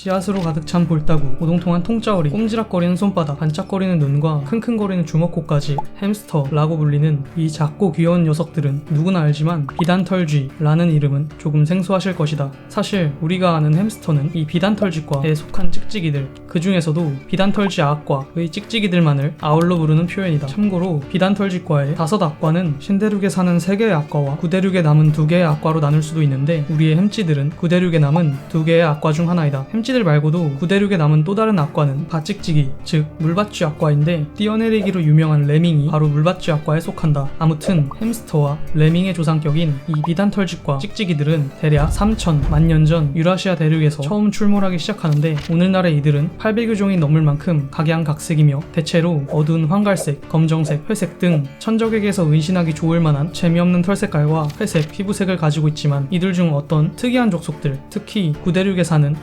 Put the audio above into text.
씨앗으로 가득 찬 볼따구, 오동통한 통짜어리, 꼼지락거리는 손바닥, 반짝거리는 눈과 킁킁거리는 주먹코까지 햄스터라고 불리는 이 작고 귀여운 녀석들은 누구나 알지만 비단털쥐라는 이름은 조금 생소하실 것이다. 사실 우리가 아는 햄스터는 이 비단털쥐과에 속한 찍찍이들, 그 중에서도 비단털쥐 악과의 찍찍이들만을 아울러 부르는 표현이다. 참고로 비단털쥐과의 다섯 악과는 신대륙에 사는 세 개의 악과와 구대륙에 남은 두 개의 악과로 나눌 수도 있는데 우리의 햄찌들은 구대륙에 남은 두 개의 악과 중 하나이다. 햄찌 들 말고도 구대륙에 남은 또 다른 악과는 밭찍찍이, 즉 물밭쥐 악과인데 뛰어내리기로 유명한 레밍이 바로 물밭쥐 악과에 속한다. 아무튼 햄스터와 레밍의 조상격인 이 비단털쥐과 찍찍이들은 대략 3천 만년 전 유라시아 대륙에서 처음 출몰하기 시작하는데 오늘날의 이들은 800여 종이 넘을 만큼 각양각색이며 대체로 어두운 황갈색, 검정색, 회색 등 천적에게서 은신하기 좋을 만한 재미없는 털 색깔과 회색, 피부색을 가지고 있지만 이들 중 어떤 특이한 족속들, 특히 구대륙에 사는